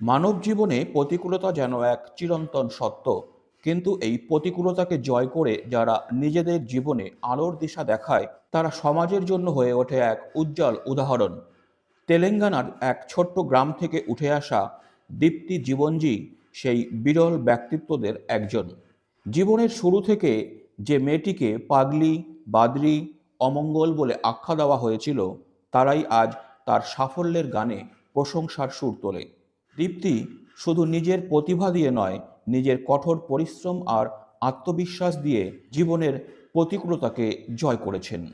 মানব জীবনে প্রতিকূলতা যেন এক চিরন্তন সত্য, কিন্তু এই প্রতিকূলতাকে জয় করে যারা নিজেদের জীবনে আলোর দিশা দেখায়, তারা সমাজের জন্য হয়ে ওঠে এক উজ্জ্বল উদাহরণ। তেলেঙ্গানার এক ছোট্ট গ্রাম থেকে উঠে আসা দীপ্তি জীবনজি সেই বিরল ব্যক্তিত্বদের একজন। জীবনের শুরু থেকে যে মেয়েটিকে পাগলি, বাদরি, অমঙ্গল বলে আখ্যা দেওয়া হয়েছিল, তারাই আজ তার সাফল্যের গানে প্রশংসার সুর তোলে। দীপ্তি শুধু নিজের প্রতিভা দিয়ে নয়, নিজের কঠোর পরিশ্রম আর আত্মবিশ্বাস দিয়ে জীবনের প্রতিকূলতাকে জয় করেছেন।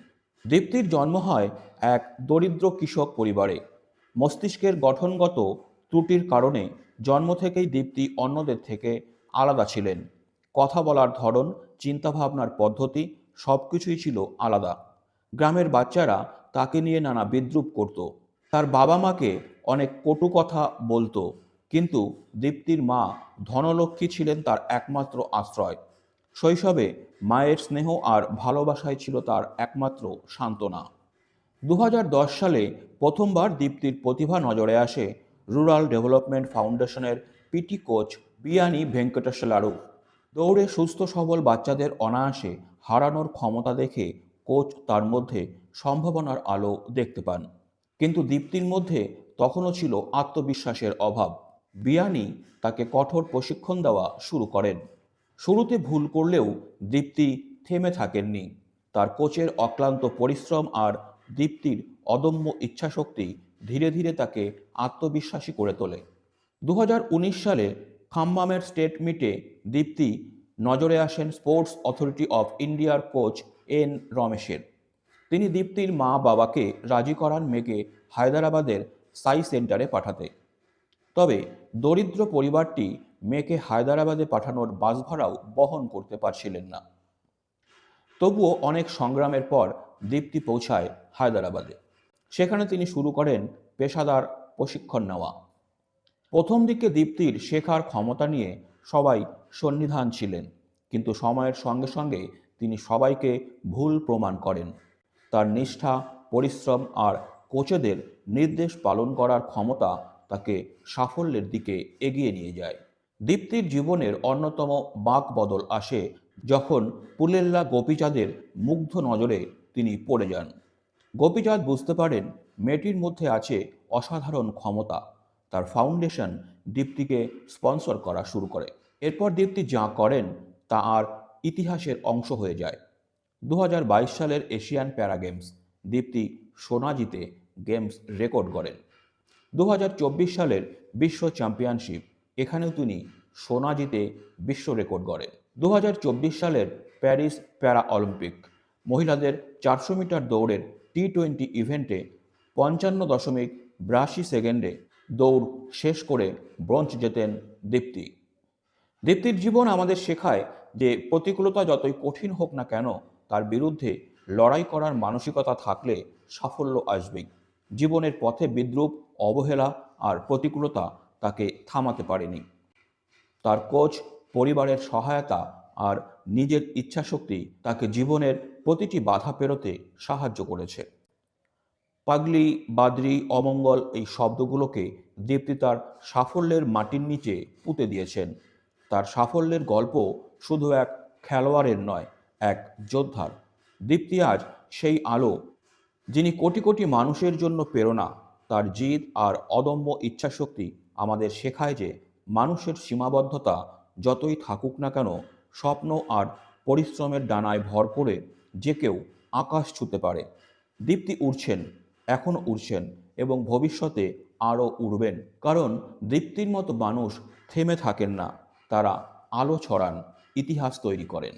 দীপ্তির জন্ম হয় এক দরিদ্র কৃষক পরিবারে। মস্তিষ্কের গঠনগত ত্রুটির কারণে জন্ম থেকেই দীপ্তি অন্যদের থেকে আলাদা ছিলেন। কথা বলার ধরন, চিন্তাভাবনার পদ্ধতি সব কিছুই ছিল আলাদা। গ্রামের বাচ্চারা তাকে নিয়ে নানা বিদ্রুপ করত। তার বাবা মাকে অনেক কটু কথা বলতো, কিন্তু দীপ্তির মা ধনলক্ষ্মী ছিলেন তার একমাত্র আশ্রয়। শৈশবে মায়ের স্নেহ আর ভালোবাসাই ছিল তার একমাত্র সান্ত্বনা। দু হাজার দশ সালে প্রথমবার দীপ্তির প্রতিভা নজরে আসে রুরাল ডেভেলপমেন্ট ফাউন্ডেশনের পিটি কোচ বিয়ানি ভেঙ্কটেশ্বলারু দৌড়ে সুস্থ সবল বাচ্চাদের অনায়াসে হারানোর ক্ষমতা দেখে কোচ তার মধ্যে সম্ভাবনার আলো দেখতে পান। কিন্তু দীপ্তির মধ্যে তখনও ছিল আত্মবিশ্বাসের অভাব। বিয়ানি তাকে কঠোর প্রশিক্ষণ দেওয়া শুরু করেন। শুরুতে ভুল করলেও দীপ্তি থেমে থাকেননি। তার কোচের অক্লান্ত পরিশ্রম আর দীপ্তির অদম্য ইচ্ছাশক্তি ধীরে ধীরে তাকে আত্মবিশ্বাসী করে তোলে। দু হাজার উনিশ সালে খাম্মামের স্টেট মিটে দীপ্তি নজরে আসেন স্পোর্টস অথরিটি অফ ইন্ডিয়ার কোচ এন রমেশের। তিনি দীপ্তির মা বাবাকে রাজি করান মেয়েকে হায়দ্রাবাদের সাই সেন্টারে পাঠাতে। তবে দরিদ্র পরিবারটি মেয়েকে হায়দ্রাবাদে পাঠানোর বাস ভাড়াও বহন করতে পারছিলেন না। তবুও অনেক সংগ্রামের পর দীপ্তি পৌঁছায় হায়দ্রাবাদে। সেখানে তিনি শুরু করেন পেশাদার প্রশিক্ষণ নেওয়া। প্রথম দিকে দীপ্তির শেখার ক্ষমতা নিয়ে সবাই সন্নিধান ছিলেন, কিন্তু সময়ের সঙ্গে সঙ্গে তিনি সবাইকে ভুল প্রমাণ করেন। তার নিষ্ঠা, পরিশ্রম আর কোচেদের নির্দেশ পালন করার ক্ষমতা তাকে সাফল্যের দিকে এগিয়ে নিয়ে যায়। দীপ্তির জীবনের অন্যতম বাঁক বদল আসে যখন পুলেল্লা গোপীচাঁদের মুগ্ধ নজরে তিনি পড়ে যান। গোপীচাঁদ বুঝতে পারেন মেয়েটির মধ্যে আছে অসাধারণ ক্ষমতা। তার ফাউন্ডেশন দীপ্তিকে স্পন্সর করা শুরু করে। এরপর দীপ্তি যা করেন তা আর ইতিহাসের অংশ হয়ে যায়। দু হাজার বাইশ সালের এশিয়ান প্যারা গেমস দীপ্তি সোনা জিতে গেমস রেকর্ড করেন দু হাজার চব্বিশ সালের বিশ্ব চ্যাম্পিয়নশিপ, এখানেও তিনি সোনা জিতে বিশ্ব রেকর্ড গড়েন। দু হাজার চব্বিশ সালের প্যারিস প্যারা অলিম্পিক, মহিলাদের চারশো মিটার দৌড়ের টি টোয়েন্টি ইভেন্টে পঞ্চান্ন দশমিক বিরাশি সেকেন্ডে দৌড় শেষ করে ব্রোঞ্জ জেতেন দীপ্তি। দীপ্তির জীবন আমাদের শেখায় যে প্রতিকূলতা যতই কঠিন হোক না কেন তার বিরুদ্ধে লড়াই করার মানসিকতা থাকলে সাফল্য আসবেই। জীবনের পথে বিদ্রুপ, অবহেলা আর প্রতিকূলতা তাকে থামাতে পারেনি। তার কোচ, পরিবারের সহায়তা আর নিজের ইচ্ছাশক্তি তাকে জীবনের প্রতিটি বাধা পেরোতে সাহায্য করেছে। পাগলি, বাদরি, অমঙ্গল এই শব্দগুলোকে দীপ্তি তার সাফল্যের মাটির নিচে পুঁতে দিয়েছেন। তার সাফল্যের গল্প শুধু এক খেলোয়াড়ের নয় এক যোদ্ধার। দীপ্তি আজ সেই আলো, যিনি কোটি কোটি মানুষের জন্য প্রেরণা, তার জিদ আর অদম্য ইচ্ছাশক্তি আমাদের শেখায় যে মানুষের সীমাবদ্ধতা যতই থাকুক না কেন, স্বপ্ন আর পরিশ্রমের ডানায় ভর করে যে কেউ আকাশ ছুতে পারে। দীপ্তি উড়ছেন এখনও উড়ছেন এবং ভবিষ্যতে আরও উড়বেন, কারণ দীপ্তির মতো মানুষ থেমে থাকেন না, তারা আলো ছড়ান, ইতিহাস তৈরি করেন।